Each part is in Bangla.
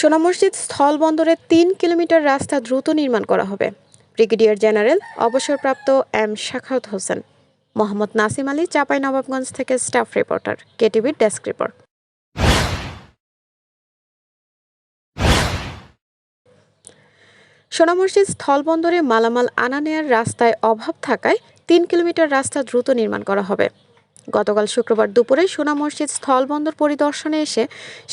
সোনা মসজিদ স্থল স্থলবন্দরে তিন কিলোমিটার রাস্তা দ্রুত নির্মাণ করা হবে। ব্রিগেডিয়ার জেনারেল, অবসরপ্রাপ্ত এম শাখাউত হোসেন। মোহাম্মদ নাসিম আলী, চাপাই নবাবগঞ্জ থেকে স্টাফ রিপোর্টার। কেটিভির ডেস্ক রিপোর্ট। সোনা মসজিদ স্থলবন্দরে মালামাল আনা নেয়ার রাস্তায় অভাব থাকায় তিন কিলোমিটার রাস্তা দ্রুত নির্মাণ করা হবে। গতকাল শুক্রবার দুপুরে সোনা মসজিদ স্থলবন্দর পরিদর্শনে এসে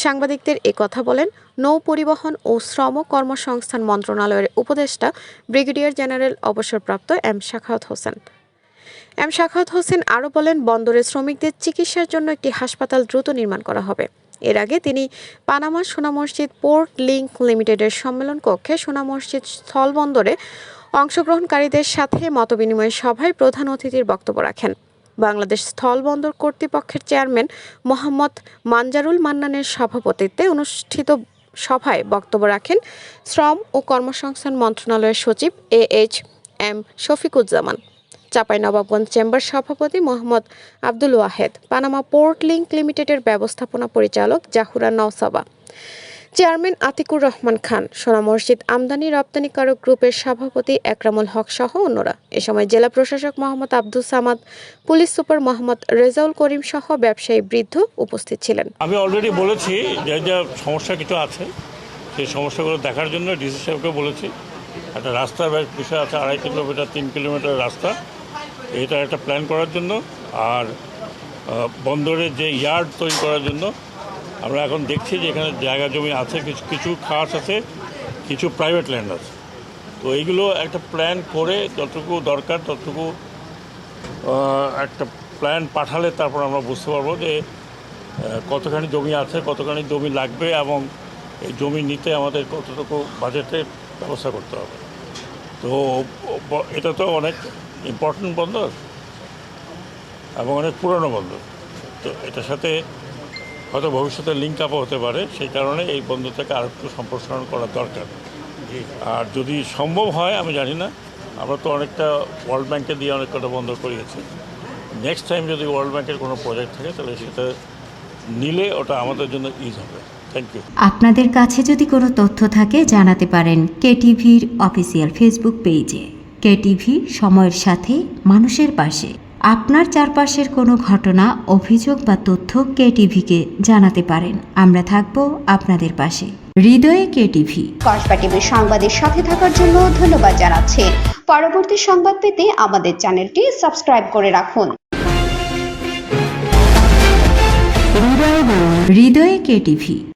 সাংবাদিকদের কথা বলেন নৌ পরিবহন ও শ্রম কর্মসংস্থান মন্ত্রণালয়ের উপদেষ্টা ব্রিগেডিয়ার জেনারেল অবসরপ্রাপ্ত এম শাখাওয়াত হোসেন। এম শাখাওয়াত হোসেন আরও বলেন, বন্দরে শ্রমিকদের চিকিৎসার জন্য একটি হাসপাতাল দ্রুত নির্মাণ করা হবে। এর আগে তিনি পানামা সোনা মসজিদ পোর্ট লিংক লিমিটেডের সম্মেলন কক্ষে সোনা মসজিদ স্থলবন্দরে অংশগ্রহণকারীদের সাথে মতবিনিময় সভায় প্রধান অতিথির বক্তব্য রাখেন। বাংলাদেশ স্থলবন্দর কর্তৃপক্ষের চেয়ারম্যান মোহাম্মদ মানজারুল মান্নানের সভাপতিত্বে অনুষ্ঠিত সভায় বক্তব্য রাখেন শ্রম ও কর্মসংস্থান মন্ত্রণালয়ের সচিব A H M Shafiquzzaman Chapainawabganj chamber সভাপতি Mohammad Abdul Wahed, Panama port link লিমিটেডের ব্যবস্থাপনা পরিচালক জাহুরা নওসাবা চেয়ারম্যান আতিকুর রহমান খান, সোনা মসজিদ আমদানি রপ্তানিকারক গ্রুপের সভাপতি একরামুল হক সহ অন্যরা। এ সময় জেলা প্রশাসক মোহাম্মদ আব্দুল সামাদ, পুলিশ সুপার মোহাম্মদ রেজাউল করিম সহ ব্যবসায়ী বৃদ্ধ উপস্থিত ছিলেন। আমি অলরেডি বলেছি, যে যা সমস্যা কিছু আছে, সেই সমস্যাগুলো দেখার জন্য ডিসি সাহেবকে বলেছি। একটা রাস্তার বিষয় আছে, আড়াই কিলোমিটার, তিন কিলোমিটার রাস্তা। এটা একটা প্ল্যান করার জন্য, আর বন্দরের যে ইয়ার্ড তৈরি করার জন্য আমরা এখন দেখছি যে এখানে জায়গা জমি আছে, কিছু কিছু খাস আছে, কিছু প্রাইভেট ল্যান্ড আছে। তো এইগুলো একটা প্ল্যান করে যতটুকু দরকার, ততটুকু একটা প্ল্যান পাঠালে তারপর আমরা বুঝতে পারব যে কতখানি জমি আছে, কতখানি জমি লাগবে এবং এই জমি নিতে আমাদের কতটুকু বাজেটের ব্যবস্থা করতে হবে। তো এটা তো অনেক ইম্পর্টেন্ট বন্দর এবং অনেক পুরনো বন্দর। তো এটার সাথে হয়তো ভবিষ্যতে লিঙ্ক আপও হতে পারে সেই কারণে এই বন্দরটাকে আর একটু সম্প্রসারণ করা দরকার। আর যদি সম্ভব হয় আমি জানি না আমরা তো অনেকটা ওয়ার্ল্ড ব্যাংকে দিয়ে অনেক কটা বন্ধ করিয়েছি। নেক্সট টাইম যদি ওয়ার্ল্ড ব্যাংকের কোনো প্রজেক্ট থাকে তাহলে সেটা নিলে ওটা আমাদের জন্য ইজ হবে। থ্যাংক ইউ আপনাদের কাছে যদি কোনো তথ্য থাকে জানাতে পারেন কেটিভির অফিসিয়াল ফেসবুক পেজে কেটিভি সময়ের সাথে মানুষের পাশে। আপনার চারপাশের কোনো ঘটনা অভিযোগ বা তথ্য কেটিভিকে জানাতে পারেন। আমরা থাকব আপনাদের পাশে। হৃদয়ে কেটিভি। কসবা টিভির সংবাদের সাথে থাকার জন্য ধন্যবাদ জানাচ্ছি। পরবর্তী সংবাদ পেতে আমাদের চ্যানেলটি সাবস্ক্রাইব করে রাখুন। হৃদয়ে কেটিভি।